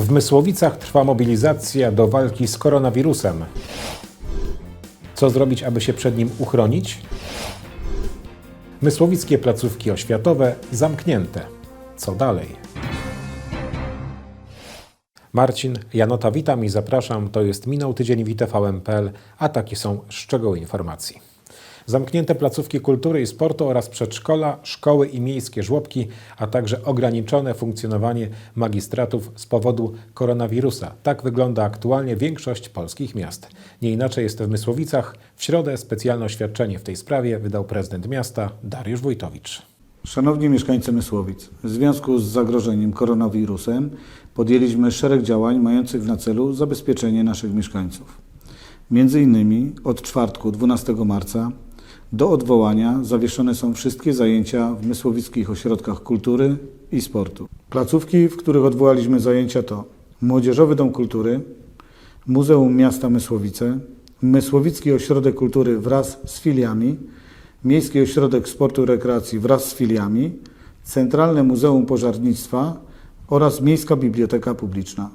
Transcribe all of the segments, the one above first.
W Mysłowicach trwa mobilizacja do walki z koronawirusem. Co zrobić, aby się przed nim uchronić? Mysłowickie placówki oświatowe zamknięte. Co dalej? Marcin Janota, witam i zapraszam. To jest Minął Tydzień w a takie są szczegóły informacji. Zamknięte placówki kultury i sportu oraz przedszkola, szkoły i miejskie żłobki, a także ograniczone funkcjonowanie magistratów z powodu koronawirusa. Tak wygląda aktualnie większość polskich miast. Nie inaczej jest w Mysłowicach. W środę specjalne oświadczenie w tej sprawie wydał prezydent miasta Dariusz Wójtowicz. Szanowni mieszkańcy Mysłowic, w związku z zagrożeniem koronawirusem podjęliśmy szereg działań mających na celu zabezpieczenie naszych mieszkańców. Między innymi od czwartku 12 marca do odwołania zawieszone są wszystkie zajęcia w mysłowickich ośrodkach kultury i sportu. Placówki, w których odwołaliśmy zajęcia to Młodzieżowy Dom Kultury, Muzeum Miasta Mysłowice, Mysłowicki Ośrodek Kultury wraz z filiami, Miejski Ośrodek Sportu i Rekreacji wraz z filiami, Centralne Muzeum Pożarnictwa oraz Miejska Biblioteka Publiczna.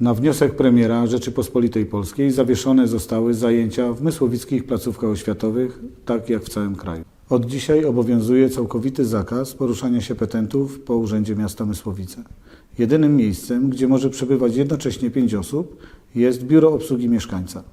Na wniosek premiera Rzeczypospolitej Polskiej zawieszone zostały zajęcia w mysłowickich placówkach oświatowych, tak jak w całym kraju. Od dzisiaj obowiązuje całkowity zakaz poruszania się petentów po Urzędzie Miasta Mysłowice. Jedynym miejscem, gdzie może przebywać jednocześnie pięć osób, jest Biuro Obsługi Mieszkańca.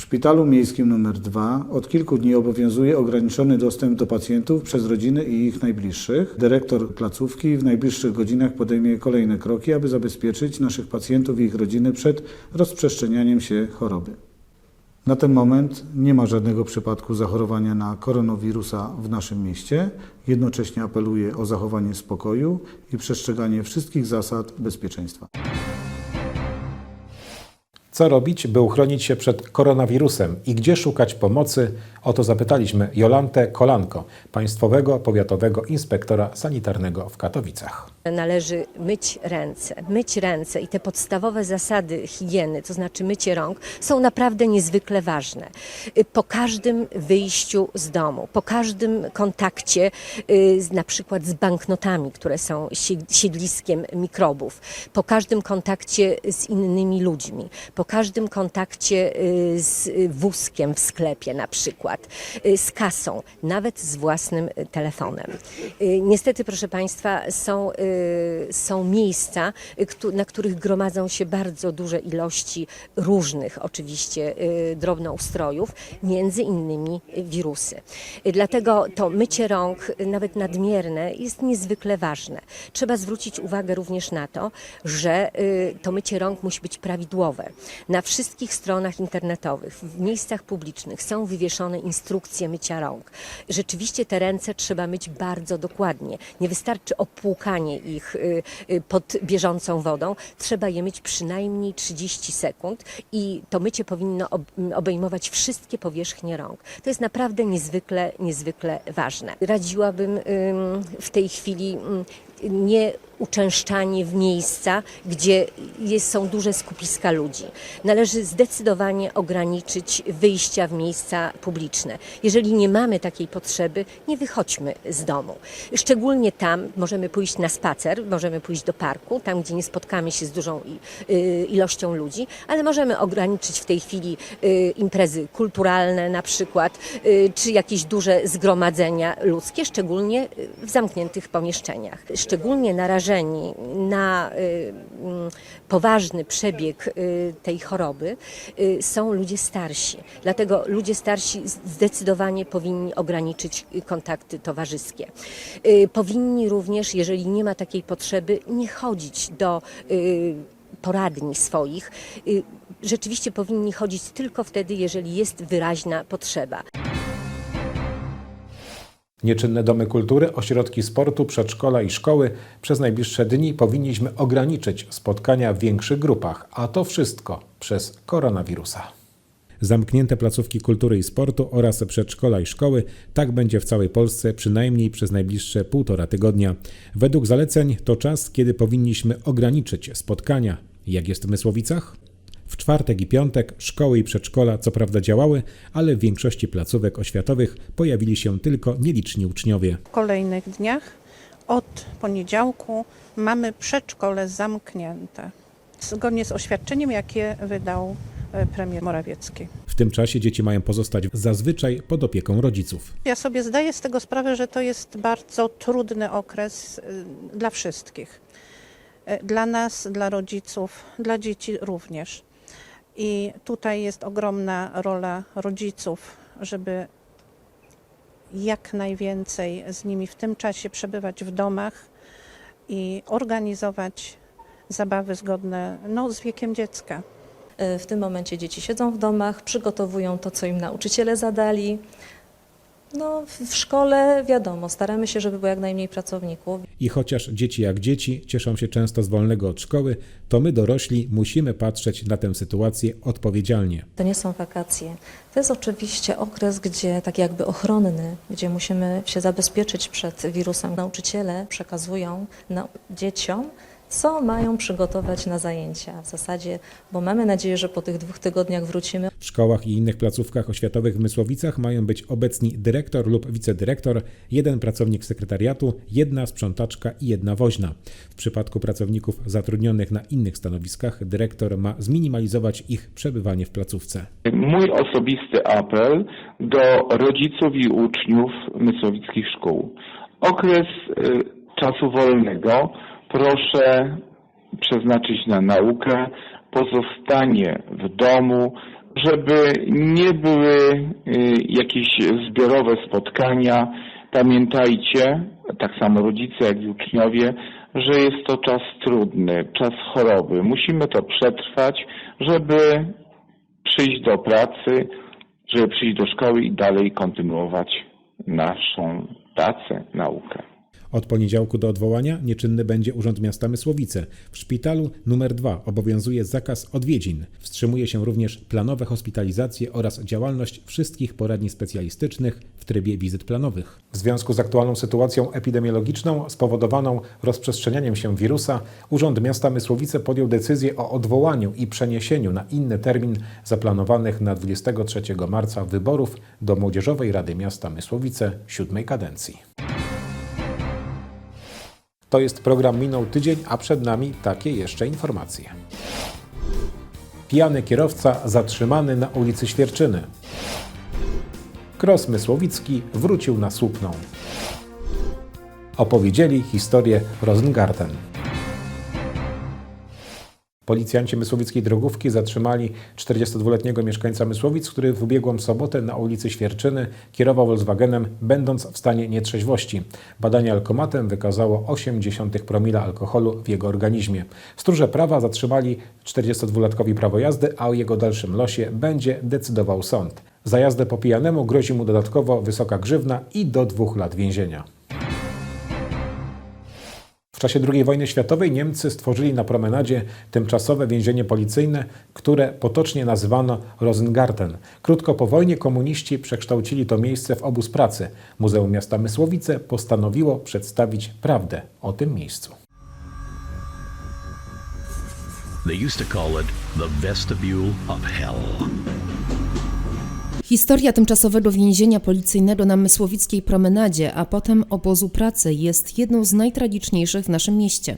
W szpitalu miejskim nr 2 od kilku dni obowiązuje ograniczony dostęp do pacjentów przez rodziny i ich najbliższych. Dyrektor placówki w najbliższych godzinach podejmie kolejne kroki, aby zabezpieczyć naszych pacjentów i ich rodziny przed rozprzestrzenianiem się choroby. Na ten moment nie ma żadnego przypadku zachorowania na koronawirusa w naszym mieście. Jednocześnie apeluję o zachowanie spokoju i przestrzeganie wszystkich zasad bezpieczeństwa. Co robić, by uchronić się przed koronawirusem i gdzie szukać pomocy? O to zapytaliśmy Jolantę Kolanko, Państwowego Powiatowego Inspektora Sanitarnego w Katowicach. Należy myć ręce. Myć ręce i te podstawowe zasady higieny, to znaczy mycie rąk, są naprawdę niezwykle ważne. Y, Po każdym wyjściu z domu, po każdym kontakcie, y, na przykład z banknotami, które są sie- siedliskiem mikrobów, po każdym kontakcie z innymi ludźmi, po każdym kontakcie y, z y, wózkiem w sklepie na przykład, y, z kasą, nawet z własnym telefonem. Niestety, proszę Państwa, są, są miejsca, na których gromadzą się bardzo duże ilości różnych oczywiście drobnoustrojów, między innymi wirusy. Dlatego to mycie rąk, nawet nadmierne, jest niezwykle ważne. Trzeba zwrócić uwagę również na to, że to mycie rąk musi być prawidłowe. Na wszystkich stronach internetowych, w miejscach publicznych są wywieszone instrukcje mycia rąk. Rzeczywiście te ręce trzeba myć bardzo dokładnie. Nie wystarczy opłukanie ich y, y, pod bieżącą wodą. Trzeba je myć przynajmniej 30 sekund i to mycie powinno ob- obejmować wszystkie powierzchnie rąk. To jest naprawdę niezwykle, niezwykle ważne. Radziłabym ym, w tej chwili ym, nie uczęszczanie w miejsca, gdzie jest, są duże skupiska ludzi. Należy zdecydowanie ograniczyć wyjścia w miejsca publiczne. Jeżeli nie mamy takiej potrzeby, nie wychodźmy z domu. Szczególnie tam możemy pójść na spacer, możemy pójść do parku, tam gdzie nie spotkamy się z dużą y, ilością ludzi, ale możemy ograniczyć w tej chwili y, imprezy kulturalne na przykład, y, czy jakieś duże zgromadzenia ludzkie, szczególnie w zamkniętych pomieszczeniach. Szczególnie narażeni na y, mm, poważny przebieg y, tej choroby y, są ludzie starsi. Dlatego ludzie starsi zdecydowanie powinni ograniczyć kontakty towarzyskie. Powinni również, jeżeli nie ma takiej potrzeby, nie chodzić do poradni swoich. Rzeczywiście powinni chodzić tylko wtedy, jeżeli jest wyraźna potrzeba. Nieczynne domy kultury, ośrodki sportu, przedszkola i szkoły przez najbliższe dni powinniśmy ograniczyć spotkania w większych grupach, a to wszystko przez koronawirusa. Zamknięte placówki kultury i sportu oraz przedszkola i szkoły, tak będzie w całej Polsce przynajmniej przez najbliższe półtora tygodnia. Według zaleceń to czas, kiedy powinniśmy ograniczyć spotkania. Jak jest w Mysłowicach? W czwartek i piątek szkoły i przedszkola co prawda działały, ale w większości placówek oświatowych pojawili się tylko nieliczni uczniowie. W kolejnych dniach od poniedziałku mamy przedszkole zamknięte. zgodnie z oświadczeniem, jakie wydał e, premier Morawiecki. W tym czasie dzieci mają pozostać zazwyczaj pod opieką rodziców. Ja sobie zdaję z tego sprawę, że to jest bardzo trudny okres y, dla wszystkich. Y, Dla nas, dla rodziców, dla dzieci również. I tutaj jest ogromna rola rodziców, żeby jak najwięcej z nimi w tym czasie przebywać w domach i organizować zabawy zgodne no, z wiekiem dziecka. E, W tym momencie dzieci siedzą w domach, przygotowują to, co im nauczyciele zadali. No, w szkole wiadomo, staramy się, żeby było jak najmniej pracowników. I chociaż dzieci jak dzieci cieszą się często z wolnego od szkoły, to my dorośli musimy patrzeć na tę sytuację odpowiedzialnie. To nie są wakacje. To jest oczywiście okres, gdzie tak jakby ochronny, gdzie musimy się zabezpieczyć przed wirusem. Nauczyciele przekazują na dzieciom, co mają przygotować na zajęcia w zasadzie, bo mamy nadzieję, że po tych dwóch tygodniach wrócimy. W szkołach i innych placówkach oświatowych w Mysłowicach mają być obecni dyrektor lub wicedyrektor, jeden pracownik sekretariatu, jedna sprzątaczka i jedna woźna. W przypadku pracowników zatrudnionych na innych stanowiskach dyrektor ma zminimalizować ich przebywanie w placówce. Mój osobisty apel do rodziców i uczniów mysłowickich szkół. Okres y, czasu wolnego proszę przeznaczyć na naukę, pozostanie w domu, żeby nie były y, jakieś zbiorowe spotkania. Pamiętajcie, tak samo rodzice jak i uczniowie, że jest to czas trudny, czas choroby. Musimy to przetrwać, żeby przyjść do pracy, żeby przyjść do szkoły i dalej kontynuować naszą pracę, naukę. Od poniedziałku do odwołania nieczynny będzie Urząd Miasta Mysłowice. W szpitalu numer 2 obowiązuje zakaz odwiedzin. Wstrzymuje się również planowe hospitalizacje oraz działalność wszystkich poradni specjalistycznych w trybie wizyt planowych. W związku z aktualną sytuacją epidemiologiczną spowodowaną rozprzestrzenianiem się wirusa, Urząd Miasta Mysłowice podjął decyzję o odwołaniu i przeniesieniu na inny termin zaplanowanych na 23 marca wyborów do Młodzieżowej Rady Miasta Mysłowice siódmej kadencji. To jest program Minął Tydzień, a przed nami takie jeszcze informacje. Pijany kierowca zatrzymany na ulicy Świerczyny. Kros Mysłowicki wrócił na Słupną. Opowiedzieli historię Rosengarten. Policjanci Mysłowickiej Drogówki zatrzymali 42-letniego mieszkańca Mysłowic, który w ubiegłą sobotę na ulicy Świerczyny kierował Volkswagenem, będąc w stanie nietrzeźwości. Badanie alkomatem wykazało 0,8 promila alkoholu w jego organizmie. Stróże prawa zatrzymali 42-latkowi prawo jazdy, a o jego dalszym losie będzie decydował sąd. Za jazdę po pijanemu grozi mu dodatkowo wysoka grzywna i do dwóch lat więzienia. W czasie II wojny światowej Niemcy stworzyli na promenadzie tymczasowe więzienie policyjne, które potocznie nazywano Rosengarten. Krótko po wojnie komuniści przekształcili to miejsce w obóz pracy. Muzeum Miasta Mysłowice postanowiło przedstawić prawdę o tym miejscu. They used to call it the vestibule of hell. Historia tymczasowego więzienia policyjnego na Mysłowickiej Promenadzie, a potem obozu pracy jest jedną z najtragiczniejszych w naszym mieście.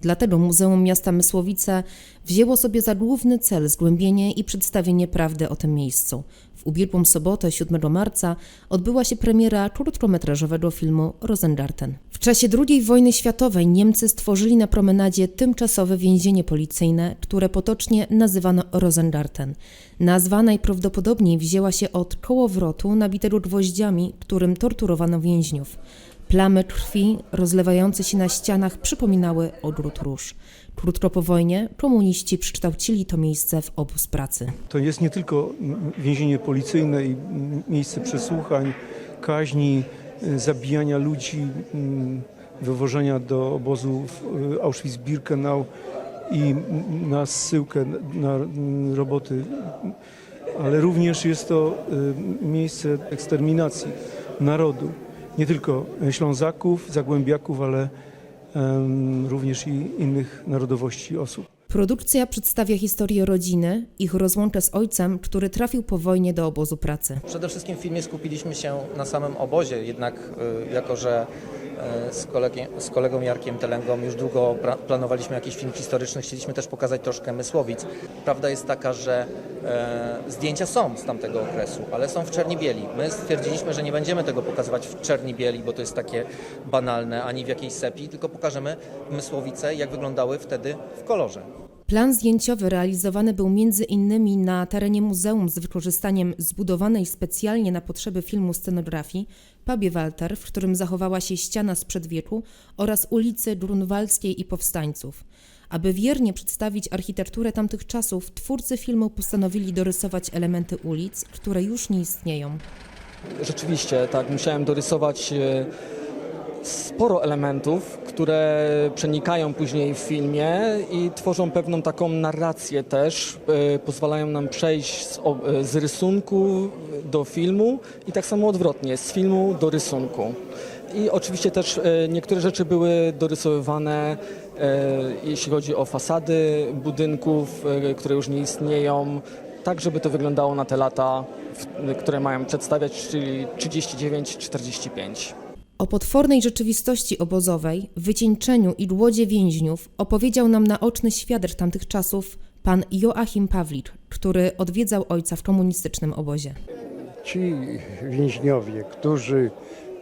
Dlatego Muzeum Miasta Mysłowice wzięło sobie za główny cel zgłębienie i przedstawienie prawdy o tym miejscu. W ubiegłą sobotę, 7 marca, odbyła się premiera krótkometrażowego filmu Rosengarten. Czasie II wojny światowej Niemcy stworzyli na promenadzie tymczasowe więzienie policyjne, które potocznie nazywano Rosengarten. Nazwa najprawdopodobniej wzięła się od kołowrotu nabitego gwoździami, którym torturowano więźniów. Plamy krwi rozlewające się na ścianach przypominały ogród róż. Krótko po wojnie komuniści przekształcili to miejsce w obóz pracy. To jest nie tylko więzienie policyjne i miejsce przesłuchań, kaźni, zabijania ludzi, mm, wywożenia do obozu w y, Auschwitz-Birkenau i na zsyłkę na mm, roboty, ale również jest to y, miejsce eksterminacji narodu. Nie tylko Ślązaków, Zagłębiaków, ale również i innych narodowości osób. Produkcja przedstawia historię rodziny, ich rozłącze z ojcem, który trafił po wojnie do obozu pracy. Przede wszystkim w filmie skupiliśmy się na samym obozie, jednak y, jako, że y, z, z kolegą Jarkiem Telęgą już długo planowaliśmy jakiś film historyczny, chcieliśmy też pokazać troszkę Mysłowic. Prawda jest taka, że e, zdjęcia są z tamtego okresu, ale są w czerni bieli. My stwierdziliśmy, że nie będziemy tego pokazywać w czerni bieli, bo to jest takie banalne, ani w jakiejś sepii, tylko pokażemy Mysłowice, jak wyglądały wtedy w kolorze. Plan zdjęciowy realizowany był między innymi na terenie muzeum z wykorzystaniem zbudowanej specjalnie na potrzeby filmu scenografii Pabie Walter, w którym zachowała się ściana sprzed wieku oraz ulicy Grunwaldzkiej i Powstańców. Aby wiernie przedstawić architekturę tamtych czasów, twórcy filmu postanowili dorysować elementy ulic, które już nie istnieją. Rzeczywiście, tak, musiałem dorysować e, sporo elementów, które przenikają później w filmie i tworzą pewną taką narrację też, e, pozwalają nam przejść z, e, z rysunku do filmu i tak samo odwrotnie, z filmu do rysunku. I oczywiście też e, niektóre rzeczy były dorysowywane, jeśli chodzi o fasady budynków, które już nie istnieją, tak żeby to wyglądało na te lata, które mają przedstawiać, czyli 39-45. O potwornej rzeczywistości obozowej, wycieńczeniu i głodzie więźniów opowiedział nam naoczny świadek tamtych czasów pan Joachim Pawlicz, który odwiedzał ojca w komunistycznym obozie. Ci więźniowie, którzy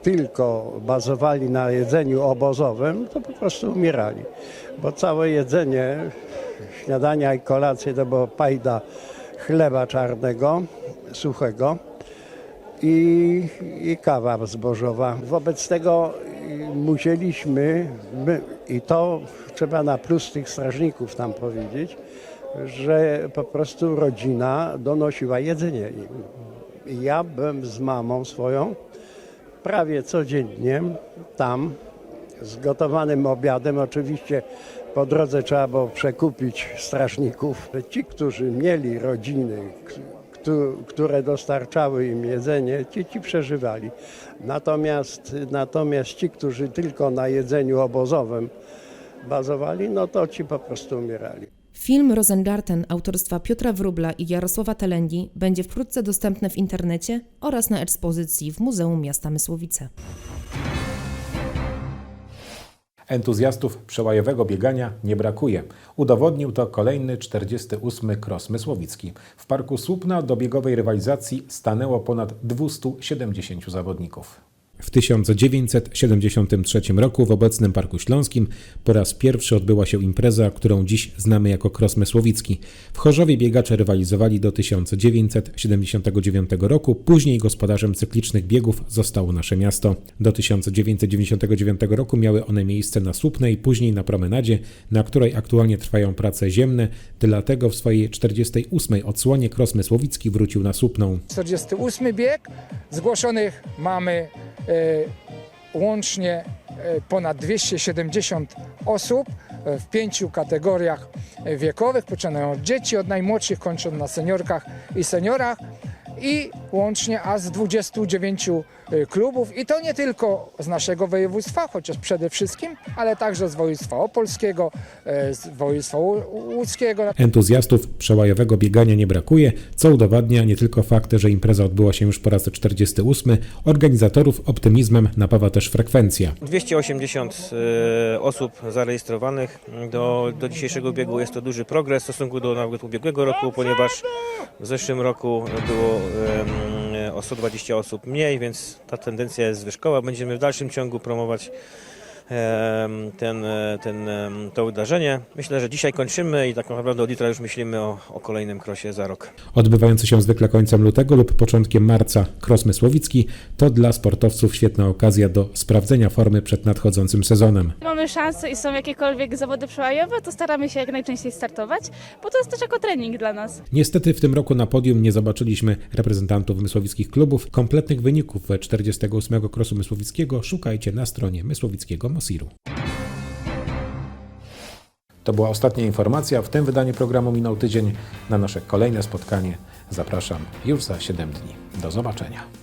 tylko bazowali na jedzeniu obozowym, to po prostu umierali. Bo całe jedzenie, śniadania i kolacje to było pajda chleba czarnego, suchego i, i kawa zbożowa. Wobec tego y, musieliśmy, my, i to trzeba na plus tych strażników tam powiedzieć, że po prostu rodzina donosiła jedzenie im. Ja byłem z mamą swoją prawie codziennie tam z gotowanym obiadem. Oczywiście po drodze trzeba było przekupić strażników. Ci, którzy mieli rodziny, które dostarczały im jedzenie, ci, ci przeżywali. Natomiast, natomiast ci, którzy tylko na jedzeniu obozowym bazowali, no to ci po prostu umierali. Film Rosengarten autorstwa Piotra Wróbla i Jarosława Telendi będzie wkrótce dostępny w internecie oraz na ekspozycji w Muzeum Miasta Mysłowice. Entuzjastów przełajowego biegania nie brakuje. Udowodnił to kolejny 48. Kros Mysłowicki. W Parku Słupna do biegowej rywalizacji stanęło ponad 270 zawodników. W 1973 roku w obecnym Parku Śląskim po raz pierwszy odbyła się impreza, którą dziś znamy jako Kros Mysłowicki. W Chorzowie biegacze rywalizowali do 1979 roku, później gospodarzem cyklicznych biegów zostało nasze miasto. Do 1999 roku miały one miejsce na Słupnej, później na promenadzie, na której aktualnie trwają prace ziemne, dlatego w swojej 48. odsłonie Kros Mysłowicki wrócił na Słupną. 48 bieg. Zgłoszonych mamy e, łącznie e, ponad 270 osób e, w pięciu kategoriach e, wiekowych, poczynając od dzieci, od najmłodszych, kończąc na seniorkach i seniorach i łącznie aż z 29 e, klubów i to nie tylko z naszego województwa, chociaż przede wszystkim, ale także z województwa opolskiego, e, z województwa łódzkiego. Entuzjastów przełajowego biegania nie brakuje, co udowadnia nie tylko fakt, że impreza odbyła się już po raz 48, organizatorów optymizmem napawa też frekwencja. 280 e, osób zarejestrowanych do, do dzisiejszego biegu. Jest to duży progres w stosunku do nawet ubiegłego roku, ponieważ w zeszłym roku było o 120 osób mniej, więc ta tendencja jest zwyżkowa. Będziemy w dalszym ciągu promować ten, e, ten, to wydarzenie. Myślę, że dzisiaj kończymy i tak naprawdę od jutra już myślimy o, o kolejnym krosie za rok. Odbywający się zwykle końcem lutego lub początkiem marca Kros Mysłowicki to dla sportowców świetna okazja do sprawdzenia formy przed nadchodzącym sezonem. Mamy szansę i są jakiekolwiek zawody przełajowe, to staramy się jak najczęściej startować, bo to jest też jako trening dla nas. Niestety w tym roku na podium nie zobaczyliśmy reprezentantów mysłowickich klubów. Kompletnych wyników 48. Krosu Mysłowickiego szukajcie na stronie mysłowickiego Mosiru. To była ostatnia informacja. W tym wydaniu programu minął tydzień. Na nasze kolejne spotkanie zapraszam już za 7 dni. Do zobaczenia.